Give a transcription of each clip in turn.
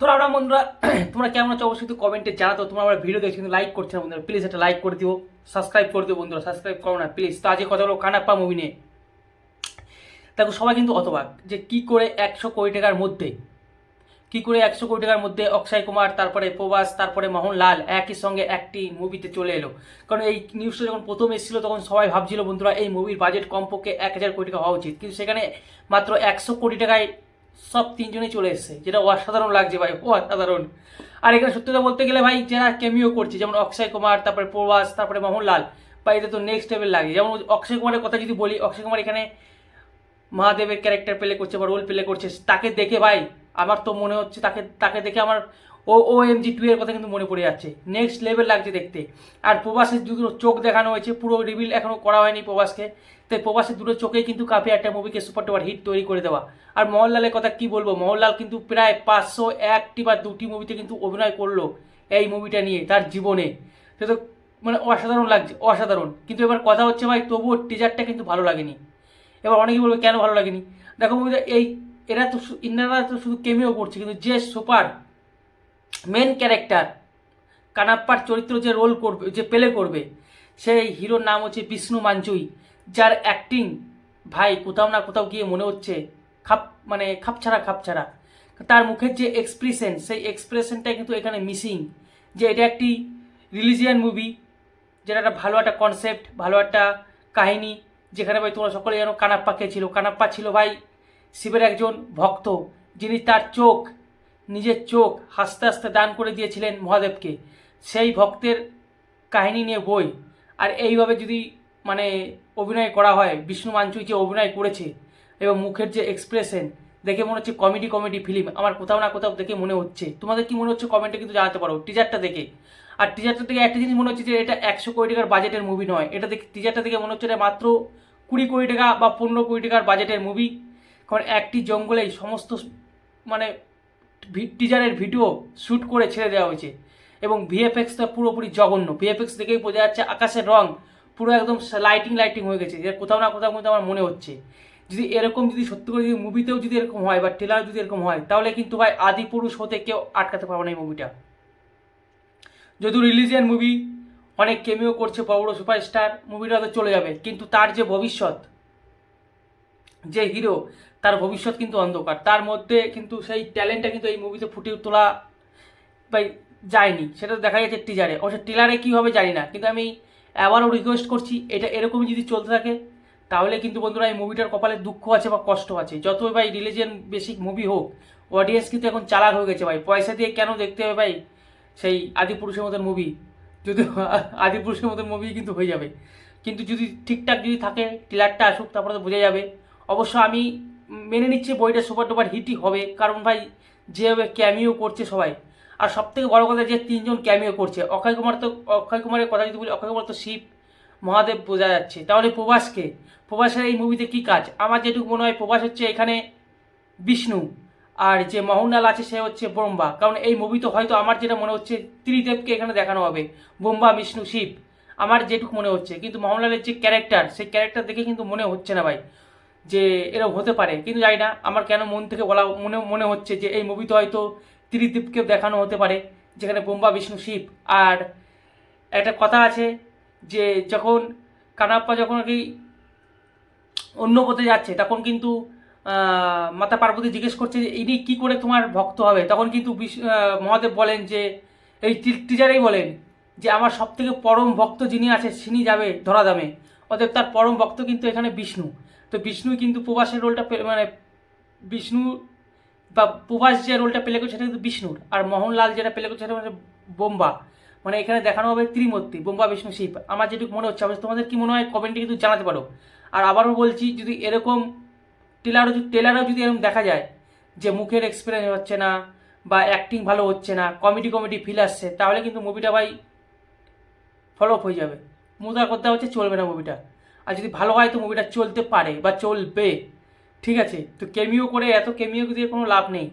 তো আমরা বন্ধুরা, তোমরা কেমন আছো? অবশ্যই কমেন্টে জানাতো। তোমরা আমার ভিডিও দেখছ কিন্তু লাইক করছে না বন্ধুরা। প্লিজ একটা লাইক করে দিও সাবস্ক্রাইব করে দিও বন্ধুরা। সাবস্ক্রাইব করো না প্লিজ তো আজকে কথা হলো কানাপ্পা মুভি নিয়ে। দেখো, সবাই কিন্তু অতবাক যে কি করে একশো কোটি টাকার মধ্যে, কি করে একশো কোটি টাকার মধ্যে অক্ষয় কুমার, তারপরে প্রভাস, তারপরে মোহনলাল একই সঙ্গে একটি মুভিতে চলে এলো। কারণ এই নিউজটা যখন প্রথম এসেছিল, তখন সবাই ভাবছিল বন্ধুরা, এই মুভির বাজেট কমপক্ষে এক হাজার কোটি টাকা হওয়া উচিত। কিন্তু সেখানে মাত্র একশো কোটি টাকায় সব তিনজনেই চলে এসছে, যেটা অসাধারণ লাগছে ভাই, অসাধারণ। আর এখানে সত্যি কথা বলতে গেলে ভাই, যারা কেমিও করছে, যেমন অক্ষয় কুমার, তারপরে প্রভাস, তারপরে মোহনলাল বা এটা তো নেক্সট লেভেল লাগে। যেমন অক্ষয় কুমারের কথা যদি বলি, অক্ষয় কুমার এখানে মহাদেবের ক্যারেক্টার প্লে করছে বা রোল প্লে করছে, তাকে দেখে ভাই, আমার তো মনে হচ্ছে তাকে তাকে দেখে আমার ও ও এম জি টু এর কথা কিন্তু মনে পড়ে যাচ্ছে। নেক্সট লেভেল লাগছে দেখতে। আর প্রবাসের দুটো চোখ দেখানো হয়েছে, পুরো রিভিল এখনও করা হয়নি প্রবাসকে তাই প্রবাসের দুটো চোখেই কিন্তু কাফি একটা মুভিকে সুপার টুপার হিট তৈরি করে দেওয়া। আর মোহনলালের কথা কি বলব? মোহনলাল কিন্তু প্রায় পাঁচশো একটি বা দুটি মুভিতে কিন্তু অভিনয় করল এই মুভিটা নিয়ে, তার জীবনে। সে তো মানে অসাধারণ লাগছে, অসাধারণ। কিন্তু এবার কথা হচ্ছে ভাই, তবুও টিজারটা কিন্তু ভালো লাগেনি। এবার অনেকেই বলবে, কেন ভালো লাগেনি? দেখো মুভিটা এই এরা তো ইনারা তো শুধু কেমিও করছে, কিন্তু যে সুপার মেন ক্যারেক্টার কানাপ্পার চরিত্র যে রোল করবে, যে প্লে করবে, সেই হিরোর নাম হচ্ছে বিষ্ণু মাঞ্চুই যার অ্যাক্টিং ভাই কোথাও না কোথাও গিয়ে মনে হচ্ছে খাপ মানে খাপছাড়া খাপছাড়া। তার মুখের যে এক্সপ্রেশন সেই এক্সপ্রেশনটা কিন্তু এখানে মিসিং যে এটা একটি রিলিজিয়ান মুভি যেটা একটা ভালো একটা কনসেপ্ট ভালো একটা কাহিনী, যেখানে ভাই তোমরা সকলে যেন কানাপ্পাকে ছিল। কানাপ্পা ছিল ভাই শিবের একজন ভক্ত, যিনি তার চোখ নিজের চোখ হাসতে হাসতে দান করে দিয়েছিলেন মহাদেবকে। সেই ভক্তের কাহিনী নিয়ে বই। আর এইভাবে যদি মানে অভিনয় করা হয়, বিষ্ণু মাঞ্চুই যে অভিনয় করেছে এবং মুখের যে এক্সপ্রেশন দেখে মনে হচ্ছে কমেডি কমেডি ফিল্ম আমার কোথাও না কোথাও দেখে মনে হচ্ছে। তোমাদের কি মনে হচ্ছে কমেন্টে কিন্তু জানাতে পারো টিজারটা দেখে। আর টিজারটা থেকে একটা জিনিস মনে হচ্ছে যে এটা একশো কোটি টাকার বাজেটের মুভি নয়। এটা দেখে টিজারটা দেখে মনে হচ্ছে এটা মাত্র কুড়ি কোটি টাকা বা পনেরো কোটি টাকার বাজেটের মুভি কারণ একটি জঙ্গলেই সমস্ত মানে টিজারের ভিডিও শ্যুট করে ছেড়ে দেওয়া হয়েছে। এবং ভিএফএক্সটা পুরোপুরি জঘন্য। ভিএফএক্স দেখেই বোঝা যাচ্ছে আকাশের রং পুরো একদম লাইটিং লাইটিং হয়ে গেছে। যে কোথাও না কোথাও কিন্তু আমার মনে হচ্ছে। যদি এরকম যদি সত্যি করে যদি মুভিতেও যদি এরকম হয় বা ট্রেলার যদি এরকম হয়, তাহলে কিন্তু ভাই আদি পুরুষ হতে কেউ আটকাতে পারবে না এই মুভিটা যদিও রিলিজিয়ান মুভি অনেক কেমিও করছে বড় বড় সুপারস্টার মুভিটা তো চলে যাবে। কিন্তু তার যে ভবিষ্যৎ যে হিরো তার ভবিষ্যৎ কিন্তু অন্ধকার। তার মধ্যে কিন্তু সেই ট্যালেন্টটা কিন্তু এই মুভিতে ফুটিয়ে তোলা বা যায়নি। সেটা দেখা যাচ্ছে টিজারে অবশ্য টিলারে কী হবে জানি না। কিন্তু আমি আবারও রিকোয়েস্ট করছি, এটা এরকমই যদি চলতে থাকে, তাহলে কিন্তু বন্ধুরা এই মুভিটার কপালে দুঃখ আছে বা কষ্ট আছে। যতই ভাই রিলিজিয়ান বেসিক মুভি হোক অডিয়েন্স কিন্তু এখন চালাক হয়ে গেছে ভাই। পয়সা দিয়ে কেন দেখতে হবে ভাই সেই আদিপুরুষের মতন মুভি যদি আদিপুরুষের মতন মুভি কিন্তু হয়ে যাবে। কিন্তু যদি ঠিকঠাক যদি থাকে টিলারটা আসুক, তারপরে তো বোঝা যাবে। অবশ্য আমি মেনে নিচ্ছি বইটা সুপার ডুপার হিটই হবে। কারণ ভাই, যেভাবে ক্যামিও করছে সবাই। আর সব থেকে বড় কথা যে তিনজন ক্যামিও করছে। অক্ষয় কুমার তো, অক্ষয় কুমারের কথা যদি বলি, অক্ষয় কুমার তো শিব, মহাদেব বোঝা যাচ্ছে। তাহলে প্রভাসকে? প্রভাসের এই মুভিতে কি কাজ? আমার যেটুকু মনে হয় প্রভাস হচ্ছে এখানে বিষ্ণু। আর যে মোহনলাল আছে, সে হচ্ছে ব্রহ্মা। কারণ এই মুভি তো হয়তো আমার যেটা মনে হচ্ছে, ত্রিদেবকে এখানে দেখানো হবে। ব্রহ্মা, বিষ্ণু, শিব। আমার যেটুকু মনে হচ্ছে। কিন্তু মোহনলালের যে ক্যারেক্টার সেই ক্যারেক্টার দেখে কিন্তু মনে হচ্ছে না ভাই। যে এরকম হতে পারে। কিন্তু জানি না, আমার কেন মন থেকে বলা, মনে মনে হচ্ছে যে এই মুভিতে হয়তো ত্রিদীপকে দেখানো হতে পারে, যেখানে বোম্বা, বিষ্ণু, শিব। আর একটা কথা আছে যে যখন কানাপ্পা যখন আর কি অন্য পথে যাচ্ছে, তখন কিন্তু মাতা পার্বতী জিজ্ঞেস করছে যে, ইনি কী করে তোমার ভক্ত হবে? তখন কিন্তু মহাদেব বলেন যে, এই টিচারেই বলেন যে, আমার সব থেকে পরম ভক্ত যিনি আছে তিনি যাবে ধরাধামে। অতএব তার পরম ভক্ত কিন্তু এখানে বিষ্ণু। তো বিষ্ণু কিন্তু প্রবাসের রোলটা মানে বিষ্ণু বা প্রবাস যে রোলটা প্লে করছে সেটা কিন্তু বিষ্ণুর। আর মোহনলাল যেটা প্লে করছে সেটা হচ্ছে বোম্বা। মানে এখানে দেখানো হবে ত্রিমূর্তি, বোম্বা বিষ্ণু শিব। আমার যেটুকু মনে হচ্ছে তোমাদের কি মনে হয় কমেন্টে কিন্তু জানাতে পারো। আর আবারও বলছি, যদি এরকম টেলারও যদি টেলারও যদি এরকম দেখা যায় যে মুখের এক্সপিরিয়েন্স হচ্ছে না বা অ্যাক্টিং ভালো হচ্ছে না কমেডি কমেডি ফিল আসছে, তাহলে কিন্তু মুভিটা ভাই ফলোপ হয়ে যাবে। মুদার কথা হচ্ছে চলবে না মুভিটা আর যদি ভালো হয় তো মুভিটা চলতে পারে বা চলবে। ঠিক আছে? তো কেমিও করে, এত কেমিও দিয়ে কোনো লাভ নেই।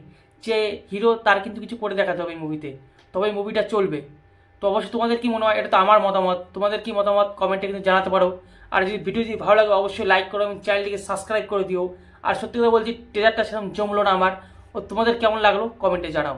যে হিরো তার কিন্তু কিছু করে দেখাতে হবে এই মুভিতে তবে এই মুভিটা চলবে। তো অবশ্যই তোমাদের কি মনে হয়? এটা তো আমার মতামত। তোমাদের কি মতামত? কমেন্টে কিন্তু জানাতে পারো। আর যদি ভিডিও যদি ভালো লাগে, অবশ্যই লাইক করো এবং চ্যানেলটিকে সাবস্ক্রাইব করে দিও। আর সত্যি কথা বলছি ট্রেলারটা সেরকম জমলো না আমার। ও তোমাদের কেমন লাগল? কমেন্টে জানাও।